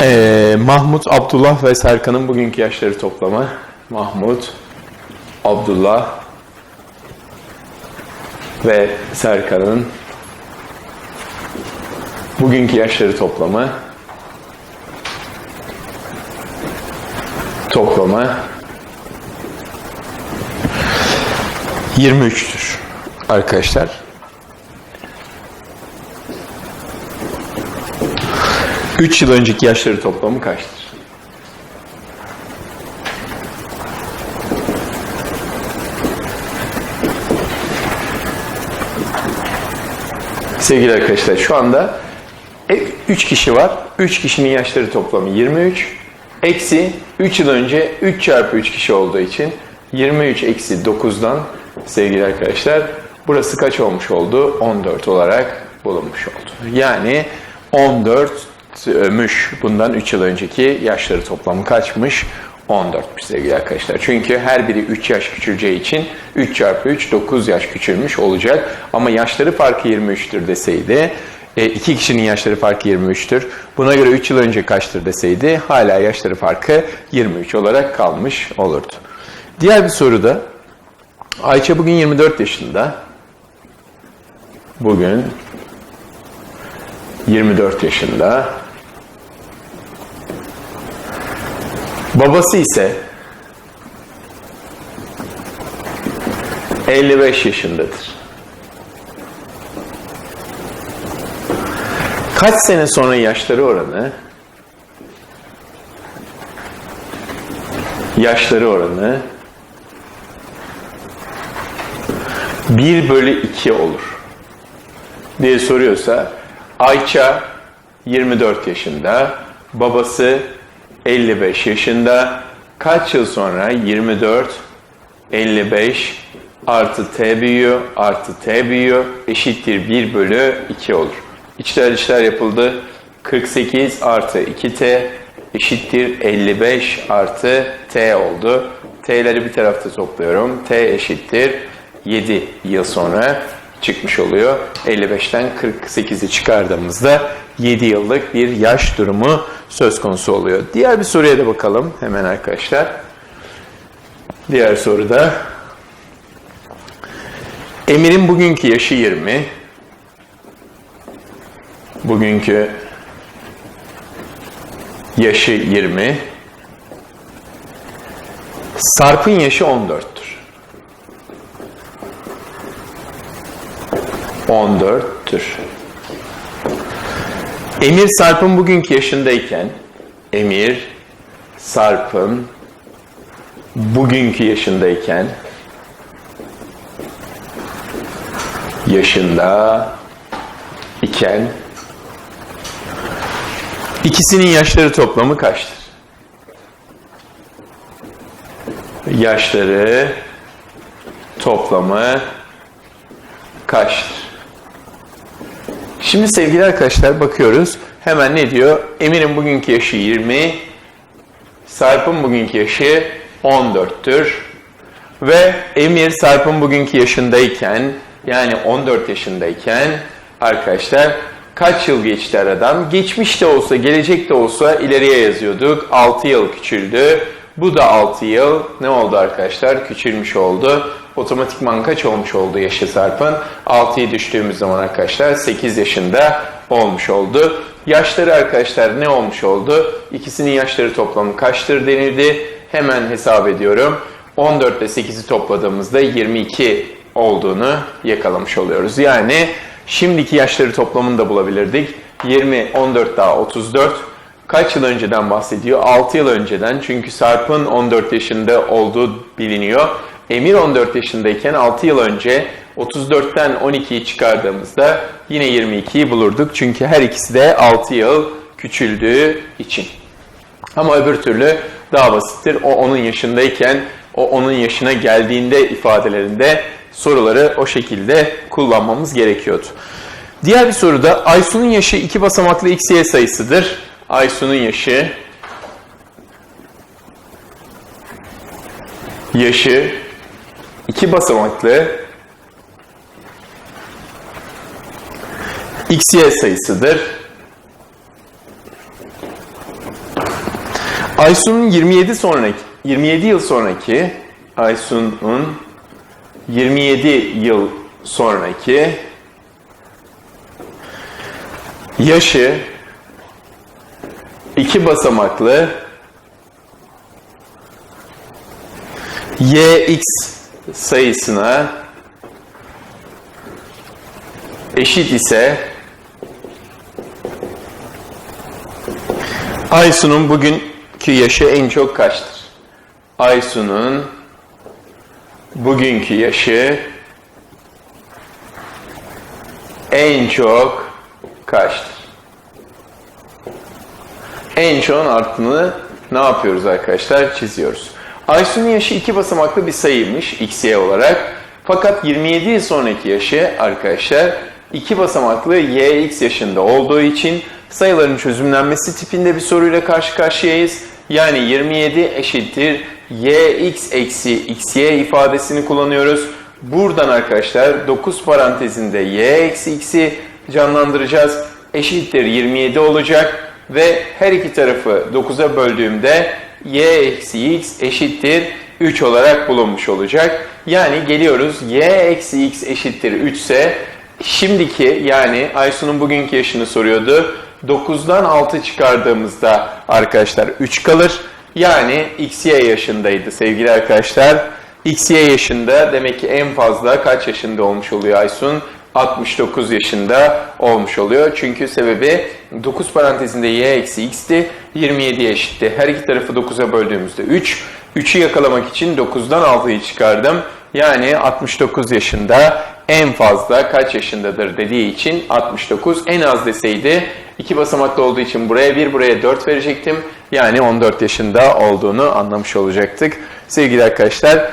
Ee, Mahmut, Abdullah ve Serkan'ın bugünkü yaşları toplamı. Mahmut, Abdullah ve Serkan'ın bugünkü yaşları toplamı. Toplamı 23'tür arkadaşlar. Üç yıl önceki yaşları toplamı kaçtır? Sevgili arkadaşlar şu anda 3 kişi var. 3 kişinin yaşları toplamı 23. Eksi 3 yıl önce 3 çarpı 3 kişi olduğu için 23 eksi 9'dan sevgili arkadaşlar burası kaç olmuş oldu? 14 olarak bulunmuş oldu. Yani 14'müş. Bundan 3 yıl önceki yaşları toplamı kaçmış? 14'müş sevgili arkadaşlar. Çünkü her biri 3 yaş küçüleceği için 3 çarpı 3 9 yaş küçülmüş olacak. Ama yaşları farkı 23'tür deseydi e, iki kişinin yaşları farkı 23'tür. Buna göre 3 yıl önce kaçtır deseydi hala yaşları farkı 23 olarak kalmış olurdu. Diğer bir soruda Ayça bugün 24 yaşında. Bugün 24 yaşında. Babası ise 55 yaşındadır. Kaç sene sonra yaşları oranı? Yaşları oranı 1 bölü 2 olur diye soruyorsa Ayça 24 yaşında, babası 55 yaşında. Kaç yıl sonra 24, 55 artı t büyüyor, artı t büyüyor eşittir 1 bölü 2 olur. İçler içler yapıldı. 48 artı 2t eşittir 55 artı t oldu. T'leri bir tarafta topluyorum. T eşittir 7 yıl sonra çıkmış oluyor. 55'ten 48'i çıkardığımızda 7 yıllık bir yaş durumu söz konusu oluyor. Diğer bir soruya da bakalım hemen arkadaşlar. Diğer soruda Emir'in bugünkü yaşı 20. Bugünkü yaşı 20. Sarp'ın yaşı 14'tür. 14'tür. Emir Sarp'ın bugünkü yaşındayken Emir Sarp'ın bugünkü yaşındayken yaşında iken ikisinin yaşları toplamı kaçtır? Yaşları toplamı kaçtır? Şimdi sevgili arkadaşlar bakıyoruz. Hemen ne diyor? Emir'in bugünkü yaşı 20, Sarp'ın bugünkü yaşı 14'tür. Ve Emir Sarp'ın bugünkü yaşındayken yani 14 yaşındayken arkadaşlar kaç yıl geçti aradan? Geçmiş de olsa, gelecek de olsa ileriye yazıyorduk. 6 yıl küçüldü. Bu da 6 yıl ne oldu arkadaşlar? Küçülmüş oldu. Otomatikman kaç olmuş oldu yaşı Sarp'ın? 6'yı düştüğümüz zaman arkadaşlar 8 yaşında olmuş oldu. Yaşları arkadaşlar ne olmuş oldu? İkisinin yaşları toplamı kaçtır denildi. Hemen hesap ediyorum. 14 ile 8'i topladığımızda 22 olduğunu yakalamış oluyoruz. Yani şimdiki yaşları toplamını da bulabilirdik. 20, 14 daha 34. Kaç yıl önceden bahsediyor? 6 yıl önceden. Çünkü Sarp'ın 14 yaşında olduğu biliniyor. Emir 14 yaşındayken 6 yıl önce 34'ten 12'yi çıkardığımızda yine 22'yi bulurduk. Çünkü her ikisi de 6 yıl küçüldüğü için. Ama öbür türlü daha basittir. O onun yaşındayken, o onun yaşına geldiğinde ifadelerinde soruları o şekilde kullanmamız gerekiyordu. Diğer bir soruda Aysun'un yaşı iki basamaklı x, y sayısıdır. Aysun'un yaşı yaşı iki basamaklı x, y sayısıdır. Aysun'un 27 sonraki 27 yıl sonraki Aysun'un 27 yıl sonraki yaşı iki basamaklı yx sayısına eşit ise Aysun'un bugünkü yaşı en çok kaçtır? Aysun'un bugünkü yaşı en çok kaçtır? En çoğun artını ne yapıyoruz arkadaşlar? Çiziyoruz. Aysun'un yaşı iki basamaklı bir sayıymış xy olarak. Fakat 27 yıl sonraki yaşı arkadaşlar iki basamaklı yx yaşında olduğu için sayıların çözümlenmesi tipinde bir soruyla karşı karşıyayız. Yani 27 eşittir yx eksi xy ifadesini kullanıyoruz. Buradan arkadaşlar 9 parantezinde y eksi x'i canlandıracağız. Eşittir 27 olacak ve her iki tarafı 9'a böldüğümde y eksi x eşittir 3 olarak bulunmuş olacak. Yani geliyoruz y eksi x eşittir 3 ise şimdiki yani Aysun'un bugünkü yaşını soruyordu. 9'dan 6 çıkardığımızda arkadaşlar 3 kalır. Yani xy yaşındaydı sevgili arkadaşlar. Xy yaşında demek ki en fazla kaç yaşında olmuş oluyor Aysun? 69 yaşında olmuş oluyor. Çünkü sebebi 9 parantezinde y eksi x'ti. 27 eşitti. Her iki tarafı 9'a böldüğümüzde 3. 3'ü yakalamak için 9'dan 6'yı çıkardım. Yani 69 yaşında en fazla kaç yaşındadır dediği için 69 en az deseydi iki basamaklı olduğu için buraya 1 buraya 4 verecektim. Yani 14 yaşında olduğunu anlamış olacaktık. Sevgili arkadaşlar